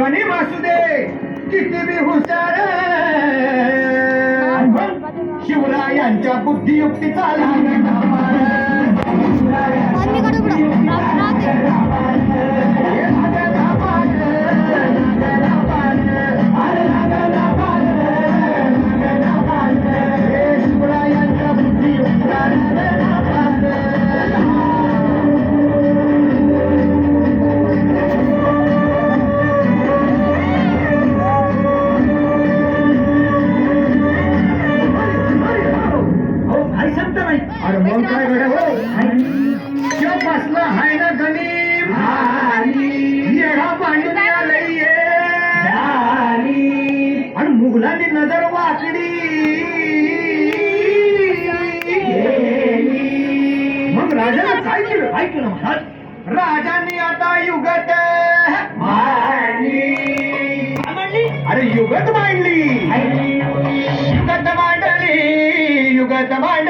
गणी वासुदे किती बी हुशार शिवरायांच्या बुद्धियुक्ती अरे मग काय गड्या हो? त्यो बसला हाय ना गणिम येडा पांडून आलंय आणि मुघलांनी नजर वाकडी मग राजानं काय केलं काय केलं महाराज. राजांनी आता युगत अरे युगत मांडली. युगत मांडली युगत मांडली.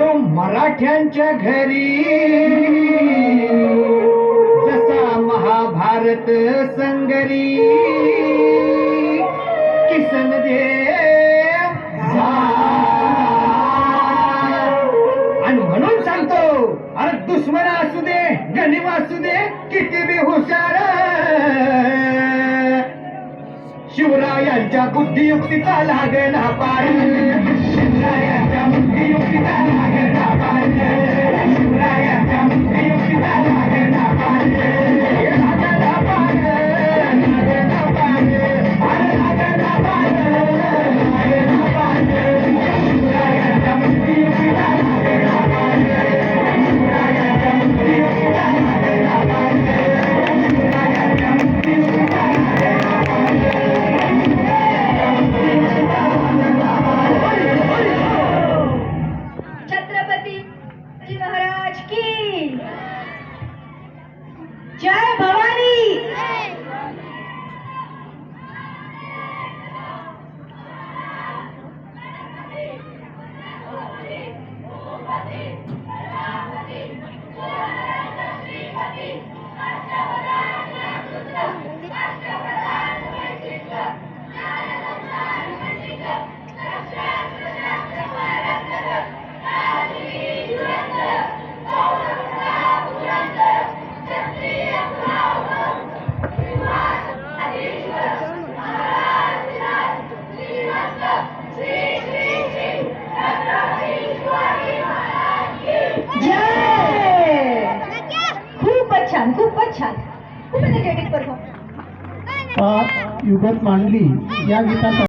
तो मराठ्यांच्या घरी. जसा महाभारत संगरी किसन दे आणि म्हणून सांगतो अरे दुश्मन असू दे गणिम असू दे किती बी हुशार. शिवरायांच्या बुद्धियुक्तीचा लागेना पार. शिवरायांच्या छान. युगत मांडली. या गीताचा